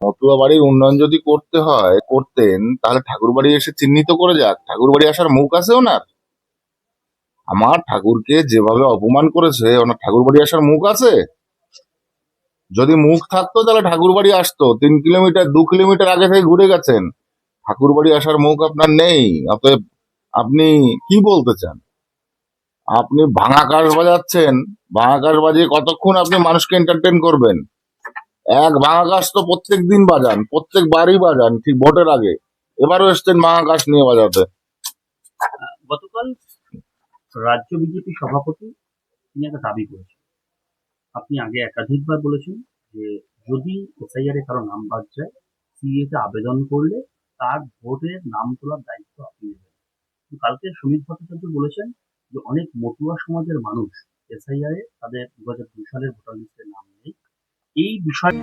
মতুয়া বাড়ির উন্নয়ন যদি করতে হয়, করতেন, তাহলে ঠাকুর বাড়ি এসে চিহ্নিত করে যাক। ঠাকুর বাড়ি আসার মুখ আছে ওনার? আমার ঠাকুরকে যেভাবে অপমান করেছে, ওনার ঠাকুর বাড়ি আসার মুখ আছে? যদি মুখ থাকতো, তাহলে ঠাকুর বাড়ি আসতো। তিন কিলোমিটার, দু কিলোমিটার আগে থেকে ঘুরে গেছেন। ঠাকুর বাড়ি আসার মুখ আপনার নেই। অতএব আপনি কি বলতে চান? আপনি ভাঙা কাশ বাজাচ্ছেন। ভাঙা কাশ বাজিয়ে কতক্ষণ আপনি মানুষকে এন্টারটেন করবেন? এক ভাঙা কাশ তো প্রত্যেক দিন বাজান, প্রত্যেক বাড়ি বাজান, ঠিক ভোটের আগে। এবারও এসছেন ভাঙা কাশ নিয়ে বাজাতে। গতকাল রাজ্য বিজেপি সভাপতি তিনি একটা দাবি করেছেন। আপনি আগে একাধিকবার বলেছেন যে যদি এসআইআর এ কারও নাম বাদ যায় সিএ তে আবেদন করলে তার ভোটের নাম তোলার দায়িত্ব আপনি নেবেন। কালকে সুমিত ভট্টাচার্য বলেছেন যে অনেক মতুয়া সমাজের মানুষ এসআইআর এ তাদের দু হাজার দুই সালের ভোটার নেই এই বিষয়